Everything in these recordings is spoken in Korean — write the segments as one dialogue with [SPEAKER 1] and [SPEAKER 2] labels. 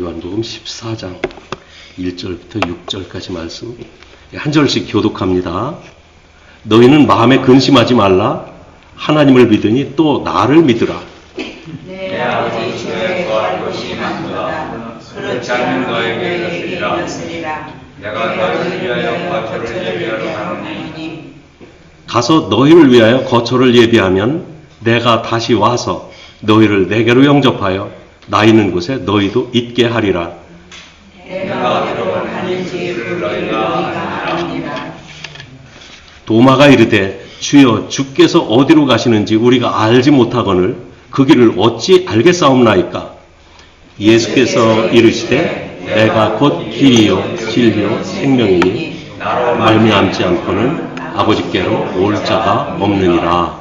[SPEAKER 1] 요한복음 14장 1절부터 6절까지 말씀 한 절씩 교독합니다. 너희는 마음에 근심하지 말라. 하나님을 믿으니 또 나를 믿으라.
[SPEAKER 2] 내 아버지 집에 거할 곳이 많도다. 그렇지 않은 너에게 이르시리라.
[SPEAKER 3] 내가 너희를 위하여 거처를 예비하러 가노니
[SPEAKER 1] 가서 너희를 위하여 거처를 예비하면 내가 다시 와서 너희를 내게로 영접하여 나 있는 곳에 너희도 있게 하리라. 도마가 이르되 주여 주께서 어디로 가시는지 우리가 알지 못하거늘 그 길을 어찌 알겠사옵나이까? 예수께서 이르시되 내가 곧 길이요 진리요 생명이니 말미암지 않고는 아버지께로 올 자가 없느니라.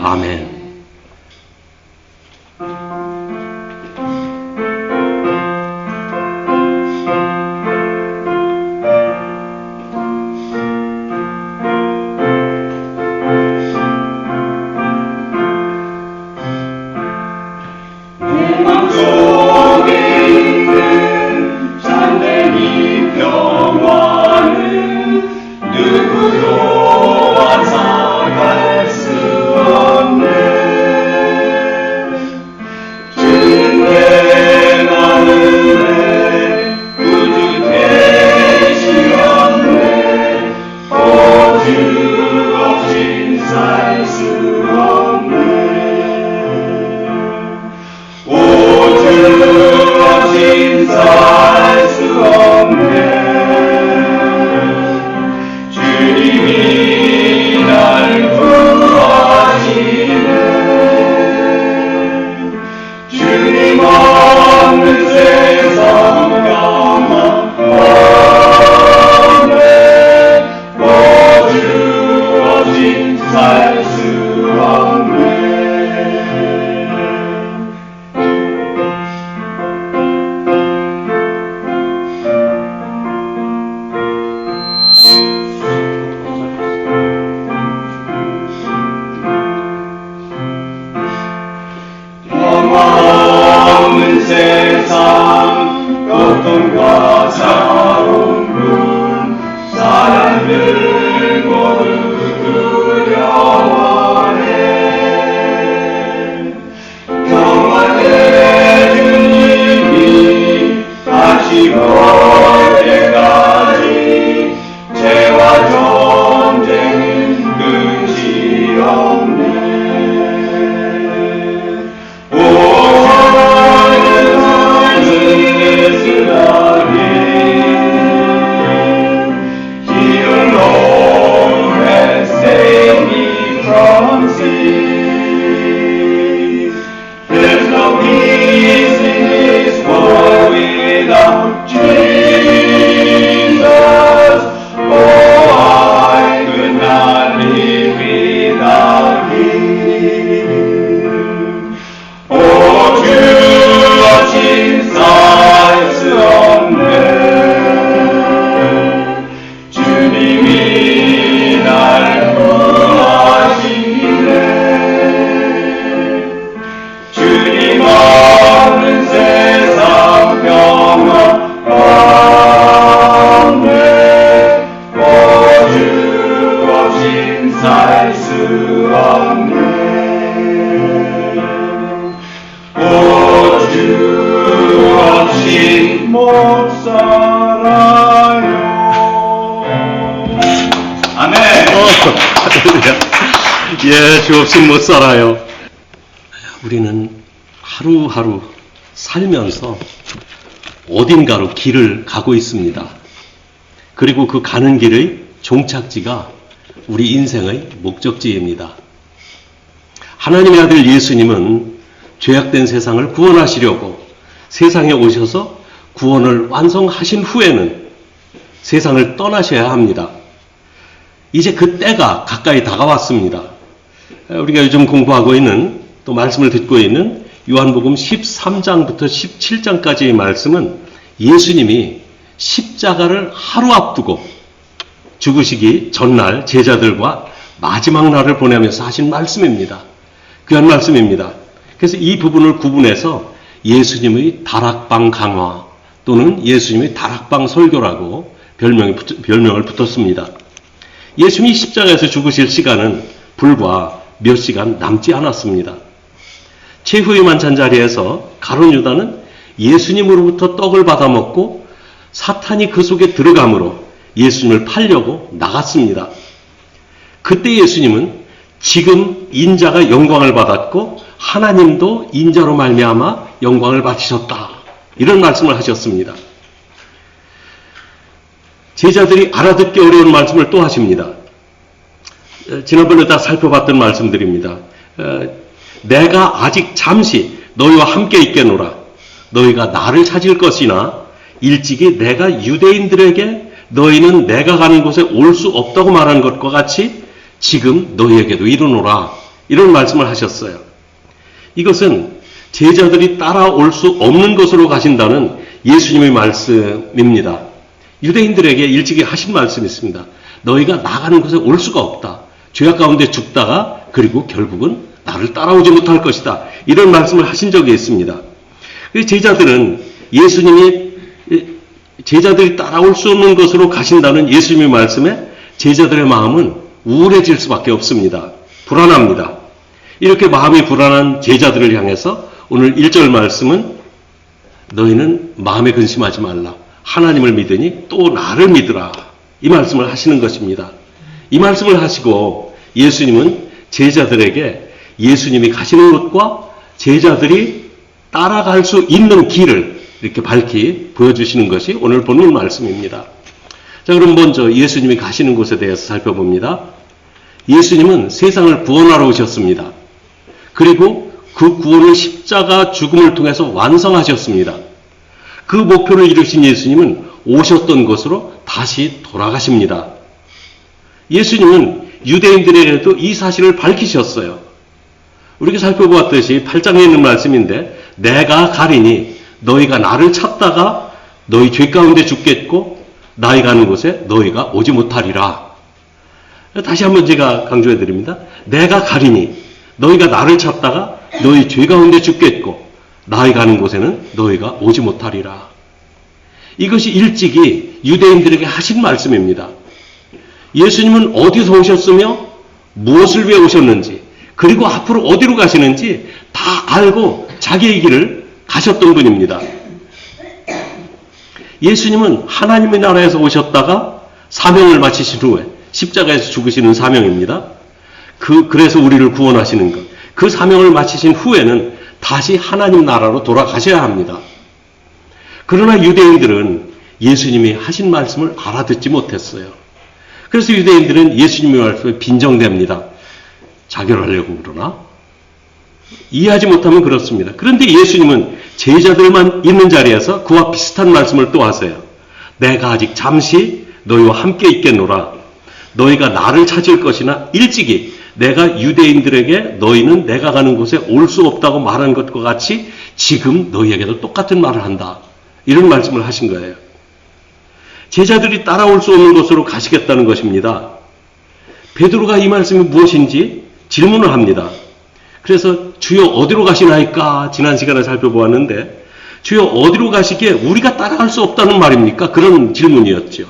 [SPEAKER 1] 아멘 없이 못 살아요. 우리는 하루하루 살면서 어딘가로 길을 가고 있습니다. 그리고 그 가는 길의 종착지가 우리 인생의 목적지입니다. 하나님의 아들 예수님은 죄악된 세상을 구원하시려고 세상에 오셔서 구원을 완성하신 후에는 세상을 떠나셔야 합니다. 이제 그 때가 가까이 다가왔습니다. 우리가 요즘 공부하고 있는 또 말씀을 듣고 있는 요한복음 13장부터 17장까지의 말씀은 예수님이 십자가를 하루 앞두고 죽으시기 전날 제자들과 마지막 날을 보내면서 하신 말씀입니다. 귀한 말씀입니다. 그래서 이 부분을 구분해서 예수님의 다락방 강화,
[SPEAKER 4] 또는 예수님의 다락방 설교라고 별명이 붙- 별명을 붙었습니다. 예수님이 십자가에서 죽으실 시간은 불과 몇 시간 남지 않았습니다. 최후의 만찬 자리에서 가론 유다는 예수님으로부터 떡을 받아 먹고 사탄이 그 속에 들어감으로 예수님을 팔려고 나갔습니다. 그때 예수님은 지금 인자가 영광을 받았고 하나님도 인자로 말미암아 영광을 받으셨다. 이런 말씀을 하셨습니다. 제자들이 알아듣기 어려운 말씀을 또 하십니다. 어, 지난번에 다 살펴봤던 말씀들입니다. 어, 내가 아직 잠시 너희와 함께 있겠노라. 너희가 나를 찾을 것이나 일찍이 내가 유대인들에게 너희는 내가 가는 곳에 올 수 없다고 말한 것과 같이 지금 너희에게도 이르노라. 이런 말씀을 하셨어요. 이것은 제자들이 따라올 수 없는 곳으로 가신다는 예수님의 말씀입니다. 유대인들에게 일찍이 하신 말씀이 있습니다. 너희가 나가는 곳에 올 수가 없다. 죄악 가운데 죽다가 그리고 결국은 나를 따라오지 못할 것이다. 이런 말씀을 하신 적이 있습니다. 그 제자들은 예수님이 제자들이 따라올 수 없는 곳으로 가신다는 예수님의 말씀에 제자들의 마음은 우울해질 수밖에 없습니다. 불안합니다. 이렇게 마음이 불안한 제자들을 향해서 오늘 1절 말씀은 너희는 마음에 근심하지 말라. 하나님을 믿으니 또 나를 믿으라. 이 말씀을 하시는 것입니다. 이 말씀을 하시고 예수님은 제자들에게 예수님이 가시는 곳과 제자들이 따라갈 수 있는 길을 이렇게 밝히 보여주시는 것이 오늘 본문 말씀입니다. 자, 그럼 먼저 예수님이 가시는 곳에 대해서 살펴봅니다. 예수님은 세상을 구원하러 오셨습니다. 그리고 그 구원을 십자가 죽음을 통해서 완성하셨습니다. 그 목표를 이루신 예수님은 오셨던 곳으로 다시 돌아가십니다. 예수님은 유대인들에게도 이 사실을 밝히셨어요. 우리가 살펴보았듯이 8장에 있는 말씀인데 내가 가리니 너희가 나를 찾다가 너희 죄 가운데 죽겠고 나이 가는 곳에 너희가 오지 못하리라. 다시 한번 제가 강조해 드립니다. 내가 가리니 너희가 나를 찾다가 너희 죄 가운데 죽겠고 나이 가는 곳에는 너희가 오지 못하리라. 이것이 일찍이 유대인들에게 하신 말씀입니다. 예수님은 어디서 오셨으며 무엇을 위해 오셨는지 그리고 앞으로 어디로 가시는지 다 알고 자기의 길을 가셨던 분입니다. 예수님은 하나님의 나라에서 오셨다가 사명을 마치신 후에 십자가에서 죽으시는 사명입니다. 그 그래서 우리를 구원하시는 것. 그 사명을 마치신 후에는 다시 하나님 나라로 돌아가셔야 합니다. 그러나 유대인들은 예수님이 하신 말씀을 알아듣지 못했어요. 그래서 유대인들은 예수님의 말씀에 빈정됩니다. 자결하려고 그러나? 이해하지 못하면 그렇습니다. 그런데 예수님은 제자들만 있는 자리에서 그와 비슷한 말씀을 또 하세요. 내가 아직 잠시 너희와 함께 있겠노라. 너희가 나를 찾을 것이나 일찍이 내가 유대인들에게 너희는 내가 가는 곳에 올 수 없다고 말한 것과 같이 지금 너희에게도 똑같은 말을 한다. 이런 말씀을 하신 거예요. 제자들이 따라올 수 없는 곳으로 가시겠다는 것입니다. 베드로가 이 말씀이 무엇인지 질문을 합니다. 그래서 주여 어디로 가시나이까 지난 시간에 살펴보았는데 주여 어디로 가시기에 우리가 따라갈 수 없다는 말입니까? 그런 질문이었죠.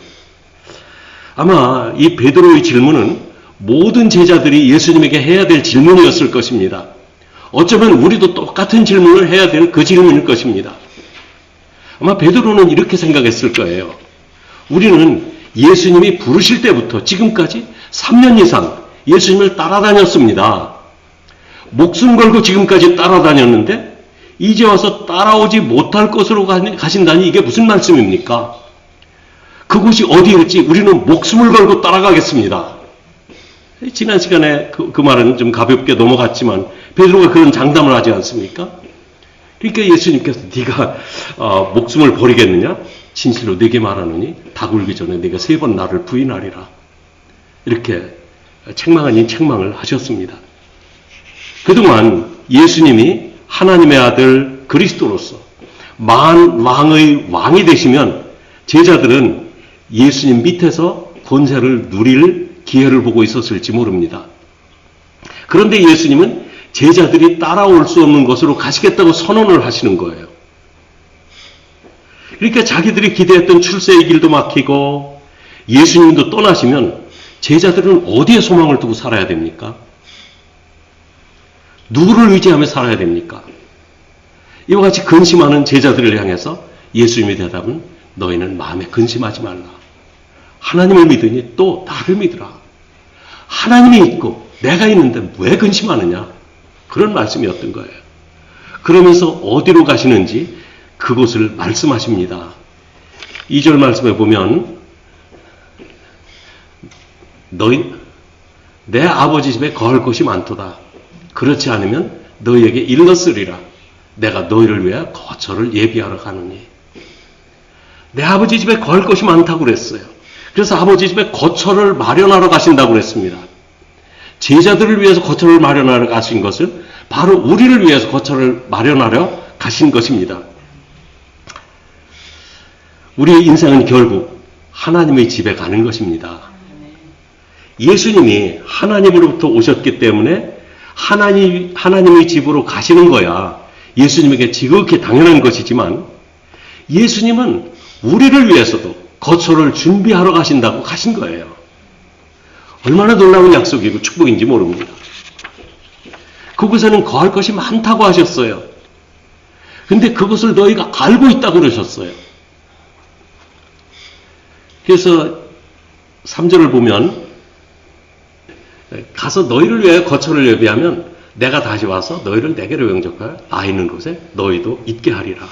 [SPEAKER 4] 아마 이 베드로의 질문은 모든 제자들이 예수님에게 해야 될 질문이었을 것입니다. 어쩌면 우리도 똑같은 질문을 해야 될 그 질문일 것입니다. 아마 베드로는 이렇게 생각했을 거예요. 우리는 예수님이 부르실 때부터 지금까지 3년 이상 예수님을 따라다녔습니다. 목숨 걸고 지금까지 따라다녔는데 이제 와서 따라오지 못할 곳으로 가신다니 이게 무슨 말씀입니까? 그곳이 어디일지 우리는 목숨을 걸고 따라가겠습니다. 지난 시간에 그, 그 말은 좀 가볍게 넘어갔지만 베드로가 그런 장담을 하지 않습니까? 그러니까 예수님께서 네가 어, 목숨을 버리겠느냐? 진실로 네게 말하노니 닭 울기 전에 네가 세 번 나를 부인하리라. 이렇게 책망 아닌 책망을 하셨습니다. 그동안 예수님이 하나님의 아들 그리스도로서 만 왕의 왕이 되시면 제자들은 예수님 밑에서 권세를 누릴 기회를 보고 있었을지 모릅니다. 그런데 예수님은 제자들이 따라올 수 없는 곳으로 가시겠다고 선언을 하시는 거예요. 그러니까 자기들이 기대했던 출세의 길도 막히고 예수님도 떠나시면 제자들은 어디에 소망을 두고 살아야 됩니까? 누구를 의지하며 살아야 됩니까? 이와 같이 근심하는 제자들을 향해서 예수님의 대답은 너희는 마음에 근심하지 말라. 하나님을 믿으니 또 나를 믿으라. 하나님이 있고 내가 있는데 왜 근심하느냐? 그런 말씀이었던 거예요. 그러면서 어디로 가시는지 그곳을 말씀하십니다. 2절 말씀에 보면 너희 내 아버지 집에 거할 곳이 많도다. 그렇지 않으면 너희에게 일렀으리라. 내가 너희를 위해 거처를 예비하러 가느니. 내 아버지 집에 거할 곳이 많다고 그랬어요. 그래서 아버지 집에 거처를 마련하러 가신다고 그랬습니다. 제자들을 위해서 거처를 마련하러 가신 것은 바로 우리를 위해서 거처를 마련하러 가신 것입니다. 우리의 인생은 결국 하나님의 집에 가는 것입니다. 예수님이 하나님으로부터 오셨기 때문에 하나님, 하나님의 집으로 가시는 거야. 예수님에게 지극히 당연한 것이지만 예수님은 우리를 위해서도 거처를 준비하러 가신다고 가신 거예요. 얼마나 놀라운 약속이고 축복인지 모릅니다. 그곳에는 거할 것이 많다고 하셨어요. 근데 그것을 너희가 알고 있다고 그러셨어요. 그래서 3절을 보면 가서 너희를 위해 거처를 예비하면 내가 다시 와서 너희를 내게로 영접하여 나 있는 곳에 너희도 있게 하리라.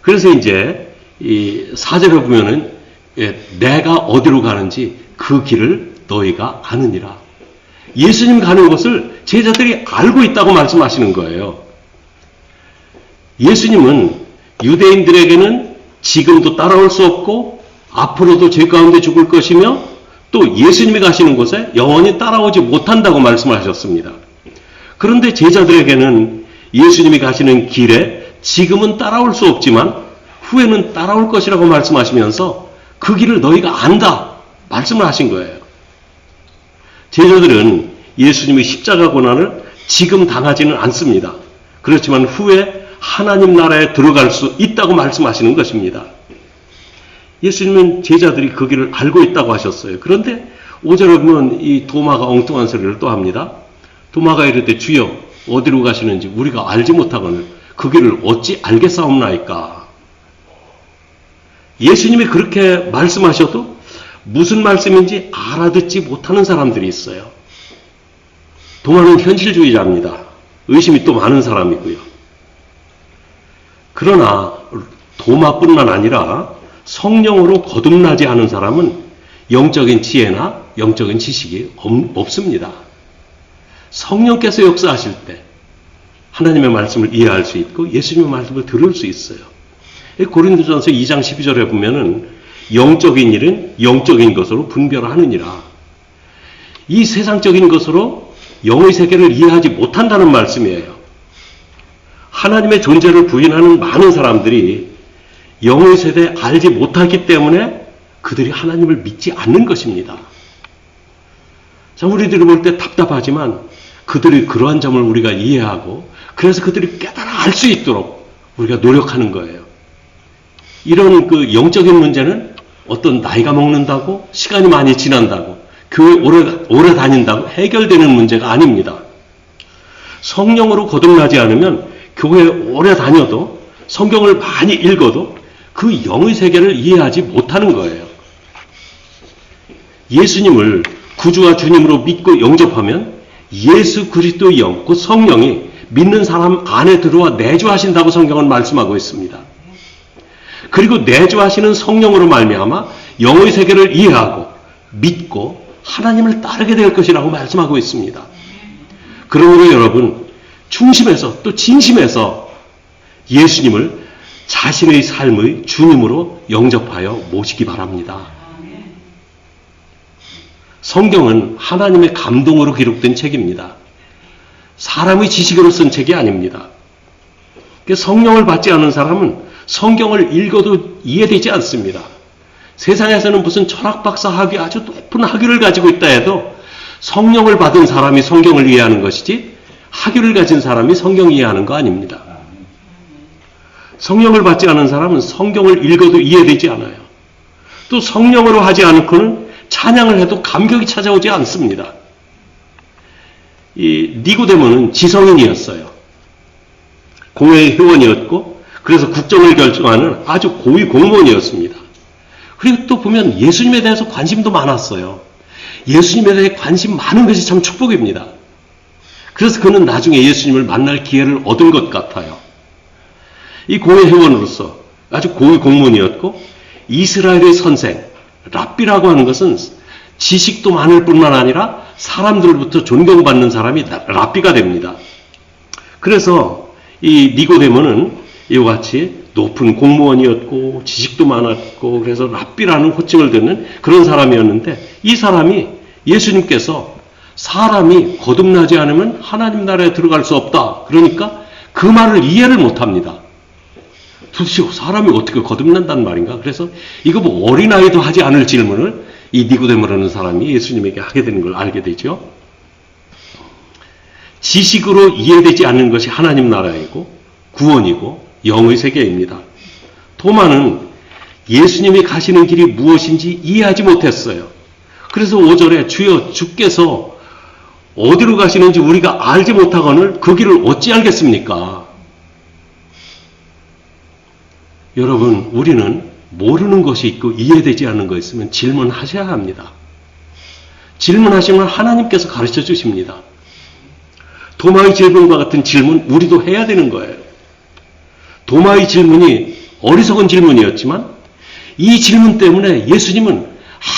[SPEAKER 4] 그래서 이제 이 4절을 보면은 예, 내가 어디로 가는지 그 길을 너희가 아느니라. 예수님 가는 곳을 제자들이 알고 있다고 말씀하시는 거예요. 예수님은 유대인들에게는 지금도 따라올 수 없고 앞으로도 죄 가운데 죽을 것이며 또 예수님이 가시는 곳에 영원히 따라오지 못한다고 말씀하셨습니다. 그런데 제자들에게는 예수님이 가시는 길에 지금은 따라올 수 없지만 후에는 따라올 것이라고 말씀하시면서 그 길을 너희가 안다 말씀을 하신 거예요. 제자들은 예수님의 십자가 고난을 지금 당하지는 않습니다. 그렇지만 후에 하나님 나라에 들어갈 수 있다고 말씀하시는 것입니다. 예수님은 제자들이 그 길을 알고 있다고 하셨어요. 그런데 5절에 보면 이 도마가 엉뚱한 소리를 또 합니다. 도마가 이르되 주여 어디로 가시는지 우리가 알지 못하거늘 그 길을 어찌 알겠사옵나이까. 예수님이 그렇게 말씀하셔도 무슨 말씀인지 알아듣지 못하는 사람들이 있어요. 도마는 현실주의자입니다. 의심이 또 많은 사람이고요. 그러나 도마뿐만 아니라 성령으로 거듭나지 않은 사람은 영적인 지혜나 영적인 지식이 없습니다. 성령께서 역사하실 때 하나님의 말씀을 이해할 수 있고 예수님의 말씀을 들을 수 있어요. 고린도전서 2장 12절에 보면은 영적인 일은 영적인 것으로 분별하느니라. 이 세상적인 것으로 영의 세계를 이해하지 못한다는 말씀이에요. 하나님의 존재를 부인하는 많은 사람들이 영의 세대 알지 못하기 때문에 그들이 하나님을 믿지 않는 것입니다. 자, 우리들이 볼 때 답답하지만 그들이 그러한 점을 우리가 이해하고 그래서 그들이 깨달아 알 수 있도록 우리가 노력하는 거예요. 이런 그 영적인 문제는 어떤 나이가 먹는다고 시간이 많이 지난다고 교회 오래, 오래 다닌다고 해결되는 문제가 아닙니다. 성령으로 거듭나지 않으면 교회에 오래 다녀도 성경을 많이 읽어도 그 영의 세계를 이해하지 못하는 거예요. 예수님을 구주와 주님으로 믿고 영접하면 예수 그리스도의 영, 그 성령이 믿는 사람 안에 들어와 내주하신다고 성경은 말씀하고 있습니다. 그리고 내주하시는 성령으로 말미암아 영의 세계를 이해하고 믿고 하나님을 따르게 될 것이라고 말씀하고 있습니다. 그러므로 여러분 중심에서 또 진심에서 예수님을 자신의 삶의 주님으로 영접하여 모시기 바랍니다. 성경은 하나님의 감동으로 기록된 책입니다. 사람의 지식으로 쓴 책이 아닙니다. 성령을 받지 않은 사람은 성경을 읽어도 이해되지 않습니다. 세상에서는 무슨 철학 박사 학위 아주 높은 학위를 가지고 있다 해도 성령을 받은 사람이 성경을 이해하는 것이지 학위를 가진 사람이 성경 이해하는 거 아닙니다. 성령을 받지 않은 사람은 성경을 읽어도 이해되지 않아요. 또 성령으로 하지 않고는 찬양을 해도 감격이 찾아오지 않습니다. 이 니고데모는 지성인이었어요. 공회의 회원이었고 그래서 국정을 결정하는 아주 고위 공무원이었습니다. 그리고 또 보면 예수님에 대해서 관심도 많았어요. 예수님에 대해 관심 많은 것이 참 축복입니다. 그래서 그는 나중에 예수님을 만날 기회를 얻은 것 같아요. 이 공회 회원으로서 아주 고위 공무원이었고 이스라엘의 선생 랍비라고 하는 것은 지식도 많을 뿐만 아니라 사람들부터 존경받는 사람이 라- 랍비가 됩니다. 그래서 이 니고데모는 이와 같이 높은 공무원이었고 지식도 많았고 그래서 랍비라는 호칭을 듣는 그런 사람이었는데 이 사람이 예수님께서 사람이 거듭나지 않으면 하나님 나라에 들어갈 수 없다. 그러니까 그 말을 이해를 못합니다. 도대체 사람이 어떻게 거듭난다는 말인가? 그래서 이거 뭐 어린아이도 하지 않을 질문을 이 니고데모라는 사람이 예수님에게 하게 되는 걸 알게 되죠. 지식으로 이해되지 않는 것이 하나님 나라이고 구원이고 영의 세계입니다. 도마는 예수님이 가시는 길이 무엇인지 이해하지 못했어요. 그래서 5절에 주여 주께서 어디로 가시는지 우리가 알지 못하거늘 그 길을 어찌 알겠습니까? 여러분, 우리는 모르는 것이 있고 이해되지 않는 거 있으면 질문하셔야 합니다. 질문하시면 하나님께서 가르쳐 주십니다. 도마의 질문과 같은 질문 우리도 해야 되는 거예요. 도마의 질문이 어리석은 질문이었지만 이 질문 때문에 예수님은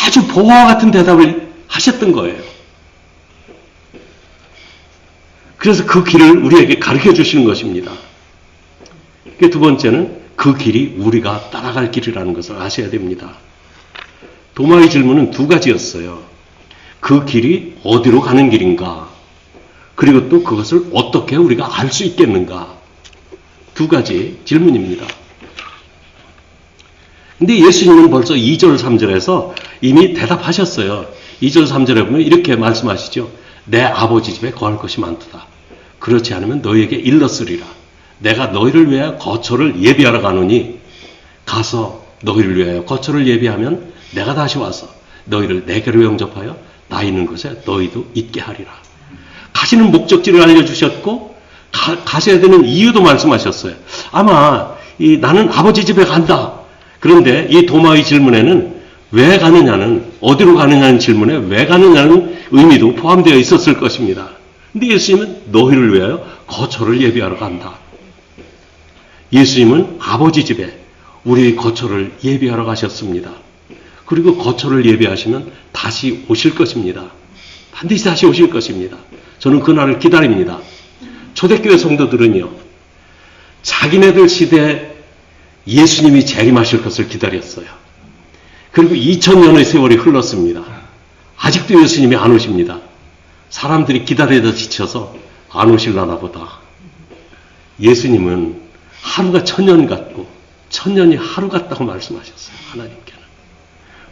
[SPEAKER 4] 아주 보화와 같은 대답을 하셨던 거예요. 그래서 그 길을 우리에게 가르쳐 주시는 것입니다. 그두 번째는 그 길이 우리가 따라갈 길이라는 것을 아셔야 됩니다. 도마의 질문은 두 가지였어요. 그 길이 어디로 가는 길인가? 그리고 또 그것을 어떻게 우리가 알 수 있겠는가? 두 가지 질문입니다. 근데 예수님은 벌써 2절, 3절에서 이미 대답하셨어요. 2절, 3절에 보면 이렇게 말씀하시죠. 내 아버지 집에 거할 것이 많도다. 그렇지 않으면 너희에게 일렀으리라. 내가 너희를 위하여 거처를 예비하러 가노니 가서 너희를 위하여 거처를 예비하면 내가 다시 와서 너희를 내게로 영접하여 나 있는 곳에 너희도 있게 하리라. 가시는 목적지를 알려주셨고 가, 셔야 되는 이유도 말씀하셨어요. 아마 이 나는 아버지 집에 간다. 그런데 이 도마의 질문에는 왜 가느냐는 어디로 가느냐는 질문에 왜 가느냐는 의미도 포함되어 있었을 것입니다. 근데 예수님은 너희를 위하여 거처를 예비하러 간다. 예수님은 아버지 집에 우리의 거처를 예비하러 가셨습니다. 그리고 거처를 예비하시면 다시 오실 것입니다. 반드시 다시 오실 것입니다. 저는 그날을 기다립니다. 초대교회 성도들은요, 자기네들 시대에 예수님이 재림하실 것을 기다렸어요. 그리고 2000년의 세월이 흘렀습니다. 아직도 예수님이 안 오십니다. 사람들이 기다리다 지쳐서 안 오실라나 보다. 예수님은 하루가 천년 같고 천년이 하루 같다고 말씀하셨어요. 하나님께는.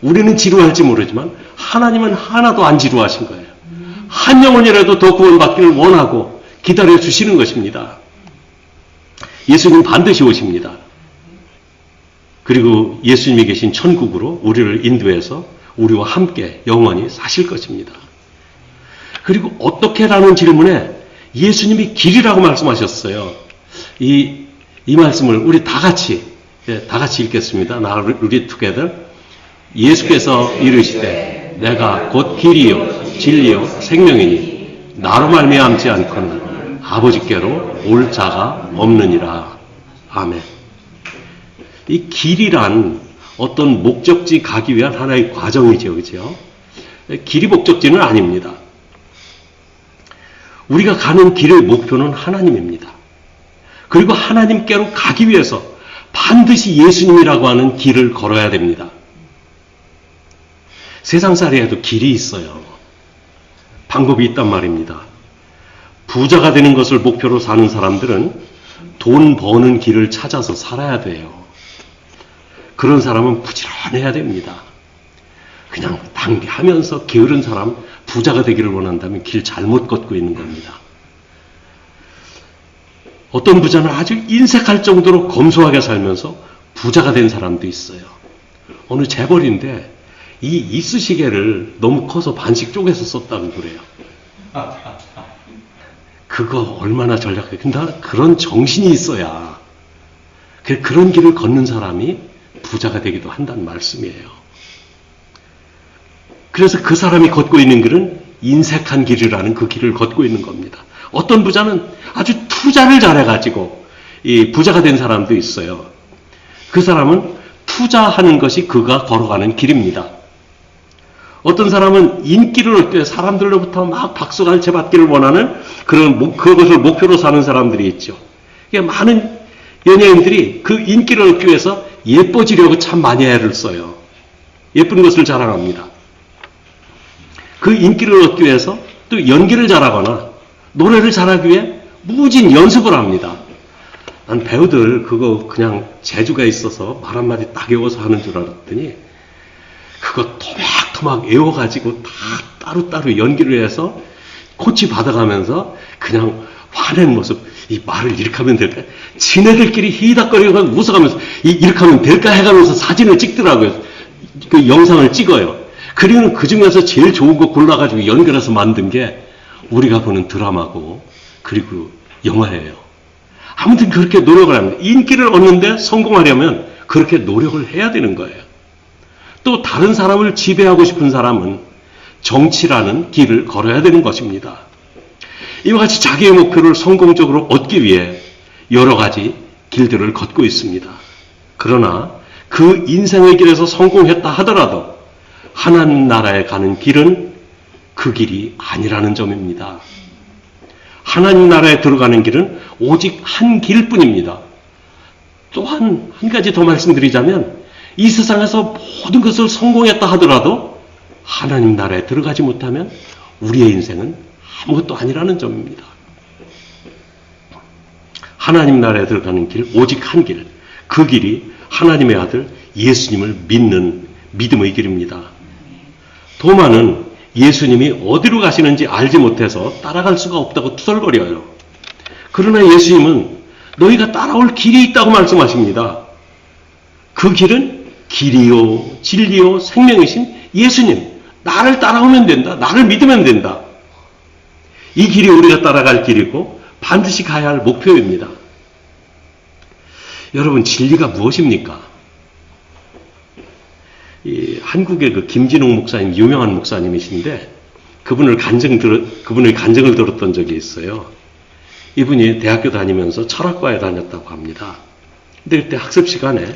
[SPEAKER 4] 우리는 지루할지 모르지만 하나님은 하나도 안 지루하신 거예요. 한 영혼이라도 더 구원받기를 원하고 기다려 주시는 것입니다. 예수님 반드시 오십니다. 그리고 예수님이 계신 천국으로 우리를 인도해서 우리와 함께 영원히 사실 것입니다. 그리고 어떻게라는 질문에 예수님이 길이라고 말씀하셨어요. 이, 이 말씀을 우리 다 같이, 예, 다 같이 읽겠습니다. 나, 우리 together. 예수께서 이르시되 내가 곧 길이요 진리요 생명이니 나로 말미암지 않고는 아버지께로 올 자가 없느니라. 아멘. 이 길이란 어떤 목적지 가기 위한 하나의 과정이죠. 그죠? 길이 목적지는 아닙니다. 우리가 가는 길의 목표는 하나님입니다. 그리고 하나님께로 가기 위해서 반드시 예수님이라고 하는 길을 걸어야 됩니다. 세상살이에도 길이 있어요. 방법이 있단 말입니다. 부자가 되는 것을 목표로 사는 사람들은 돈 버는 길을 찾아서 살아야 돼요. 그런 사람은 부지런해야 됩니다. 그냥 당하면서 게으른 사람 부자가 되기를 원한다면 길 잘못 걷고 있는 겁니다. 어떤 부자는 아주 인색할 정도로 검소하게 살면서 부자가 된 사람도 있어요. 어느 재벌인데 이 이쑤시개를 너무 커서 반씩 쪼개서 썼다고 그래요. 그거 얼마나 전략해. 근데 그런 정신이 있어야 그- 그런 길을 걷는 사람이 부자가 되기도 한다는 말씀이에요. 그래서 그 사람이 걷고 있는 길은 인색한 길이라는 그 길을 걷고 있는 겁니다. 어떤 부자는 아주 투자를 잘해가지고 이 부자가 된 사람도 있어요. 그 사람은 투자하는 것이 그가 걸어가는 길입니다. 어떤 사람은 인기를 위해 사람들로부터 막 박수갈채 받기를 원하는 그런 목, 그것을 목표로 사는 사람들이 있죠. 이게 많은 연예인들이 그 인기를 얻기 위해서 예뻐지려고 참 많이 애를 써요. 예쁜 것을 자랑합니다. 그 인기를 얻기 위해서 또 연기를 잘하거나 노래를 잘하기 위해 무진 연습을 합니다. 난 배우들 그거 그냥 재주가 있어서 말 한마디 딱 외워서 하는 줄 알았더니 그거 토막토막 외워가지고 다 따로따로 연기를 해서 코치 받아가면서 그냥 화낸 모습, 이 말을 이렇게 하면 될까? 지네들끼리 히덕거리고 웃어가면서 이- 이렇게 하면 될까 해가면서 사진을 찍더라고요. 그 영상을 찍어요. 그리고는 그 중에서 제일 좋은 거 골라가지고 연결해서 만든 게 우리가 보는 드라마고 그리고 영화예요. 아무튼 그렇게 노력을 합니다. 인기를 얻는데 성공하려면 그렇게 노력을 해야 되는 거예요. 또 다른 사람을 지배하고 싶은 사람은 정치라는 길을 걸어야 되는 것입니다. 이와 같이 자기의 목표를 성공적으로 얻기 위해 여러 가지 길들을 걷고 있습니다. 그러나 그 인생의 길에서 성공했다 하더라도 하나님 나라에 가는 길은 그 길이 아니라는 점입니다. 하나님 나라에 들어가는 길은 오직 한 길뿐입니다. 또한 한 가지 더 말씀드리자면 이 세상에서 모든 것을 성공했다 하더라도 하나님 나라에 들어가지 못하면 우리의 인생은 아무것도 아니라는 점입니다. 하나님 나라에 들어가는 길, 오직 한 길. 그 길이 하나님의 아들 예수님을 믿는 믿음의 길입니다. 도마는 예수님이 어디로 가시는지 알지 못해서 따라갈 수가 없다고 투덜거려요. 그러나 예수님은 너희가 따라올 길이 있다고 말씀하십니다. 그 길은 길이요, 진리요, 생명이신 예수님. 나를 따라오면 된다. 나를 믿으면 된다. 이 길이 우리가 따라갈 길이고 반드시 가야 할 목표입니다. 여러분, 진리가 무엇입니까? 이 한국의 그 김진웅 목사님, 유명한 목사님이신데, 그분을 간증 들, 그분의 간증을 들었던 적이 있어요. 이분이 대학교 다니면서 철학과에 다녔다고 합니다. 근데 그때 학습 시간에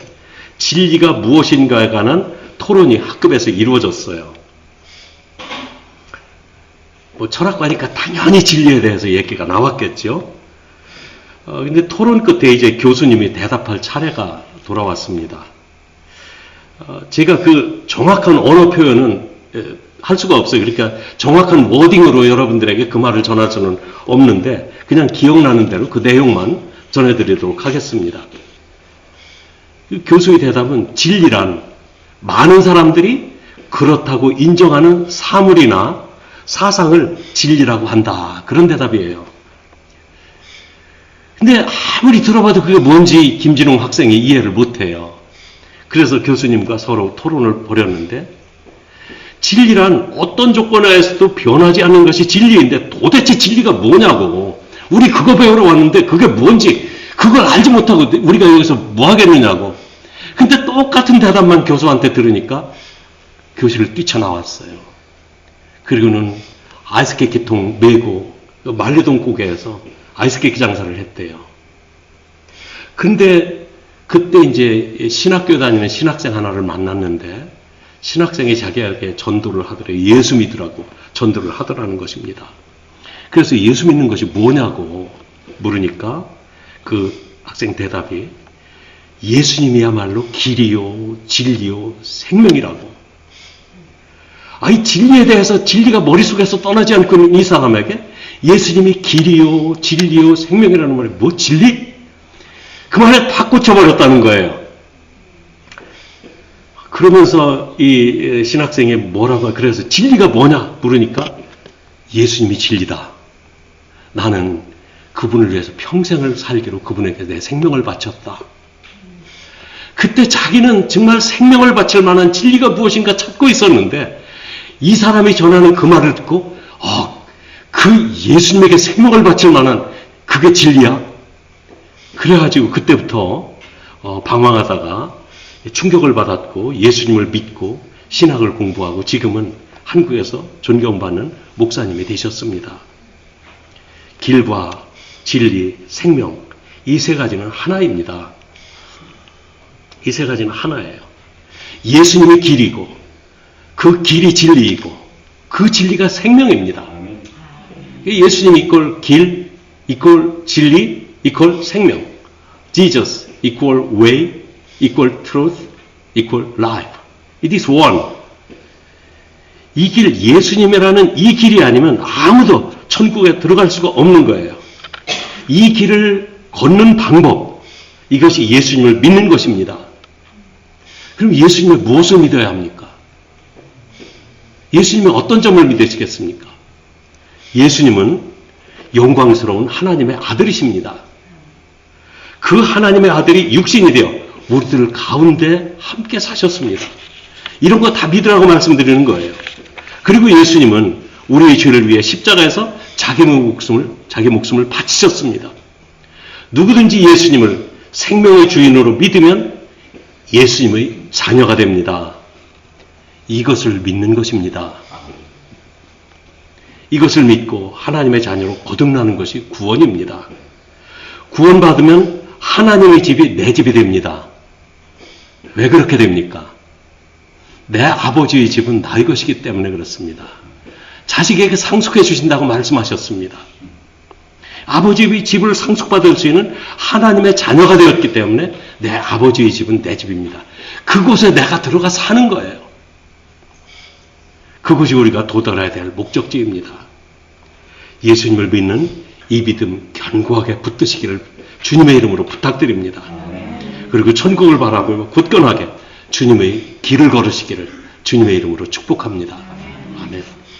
[SPEAKER 4] 진리가 무엇인가에 관한 토론이 학급에서 이루어졌어요. 뭐 철학과니까 당연히 진리에 대해서 얘기가 나왔겠죠. 어, 근데 토론 끝에 이제 교수님이 대답할 차례가 돌아왔습니다. 어, 제가 그 정확한 언어 표현은 에, 할 수가 없어요. 그러니까 정확한 워딩으로 여러분들에게 그 말을 전할 수는 없는데 그냥 기억나는 대로 그 내용만 전해드리도록 하겠습니다. 그 교수의 대답은 진리란 많은 사람들이 그렇다고 인정하는 사물이나 사상을 진리라고 한다. 그런 대답이에요. 근데 아무리 들어봐도 그게 뭔지 김진웅 학생이 이해를 못해요. 그래서 교수님과 서로 토론을 벌였는데 진리란 어떤 조건 하에서도 변하지 않는 것이 진리인데 도대체 진리가 뭐냐고. 우리 그거 배우러 왔는데 그게 뭔지 그걸 알지 못하고 우리가 여기서 뭐 하겠느냐고. 근데 똑같은 대답만 교수한테 들으니까 교실을 뛰쳐나왔어요. 그리고는 아이스케이키통 메고 만리동 고개에서 아이스케이키 장사를 했대요. 근데 그때 이제 신학교 다니는 신학생 하나를 만났는데 신학생이 자기에게 전도를 하더래요. 예수 믿으라고 전도를 하더라는 것입니다. 그래서 예수 믿는 것이 뭐냐고 물으니까 그 학생 대답이 예수님이야말로 길이요, 진리요, 생명이라고. 아 이 진리에 대해서 진리가 머릿속에서 떠나지 않고 있는 이 사람에게 예수님이 길이요, 진리요, 생명이라는 말이 뭐 진리? 그 말에 팍 꽂혀버렸다는 거예요. 그러면서 이 신학생이 뭐라고 그래서 진리가 뭐냐 물으니까 예수님이 진리다. 나는 그분을 위해서 평생을 살기로 그분에게 내 생명을 바쳤다. 그때 자기는 정말 생명을 바칠 만한 진리가 무엇인가 찾고 있었는데 이 사람이 전하는 그 말을 듣고 어, 그 예수님에게 생명을 바칠 만한 그게 진리야. 그래가지고 그때부터 어, 방황하다가 충격을 받았고 예수님을 믿고 신학을 공부하고 지금은 한국에서 존경받는 목사님이 되셨습니다. 길과 진리, 생명 이 세 가지는 하나입니다. 이 세 가지는 하나예요. 예수님의 길이고 그 길이 진리이고 그 진리가 생명입니다. 예수님 이꼴 길, 이꼴 진리, 이꼴 생명. Jesus equal way, equal truth, equal life. It is one. 이 길, 예수님이라는 이 길이 아니면 아무도 천국에 들어갈 수가 없는 거예요. 이 길을 걷는 방법, 이것이 예수님을 믿는 것입니다. 그럼 예수님을 무엇을 믿어야 합니까? 예수님의 어떤 점을 믿으시겠습니까? 예수님은 영광스러운 하나님의 아들이십니다. 그 하나님의 아들이 육신이 되어 우리들 가운데 함께 사셨습니다. 이런 거 다 믿으라고 말씀드리는 거예요. 그리고 예수님은 우리의 죄를 위해 십자가에서 자기 목숨을, 자기 목숨을 바치셨습니다. 누구든지 예수님을 생명의 주인으로 믿으면 예수님의 자녀가 됩니다. 이것을 믿는 것입니다. 이것을 믿고 하나님의 자녀로 거듭나는 것이 구원입니다. 구원받으면 하나님의 집이 내 집이 됩니다. 왜 그렇게 됩니까? 내 아버지의 집은 나의 것이기 때문에 그렇습니다. 자식에게 상속해 주신다고 말씀하셨습니다. 아버지의 집을 상속받을 수 있는 하나님의 자녀가 되었기 때문에 내 아버지의 집은 내 집입니다. 그곳에 내가 들어가 사는 거예요. 그것이 우리가 도달해야 될 목적지입니다. 예수님을 믿는 이 믿음 견고하게 붙드시기를 주님의 이름으로 부탁드립니다. 그리고 천국을 바라보며 굳건하게 주님의 길을 걸으시기를 주님의 이름으로 축복합니다.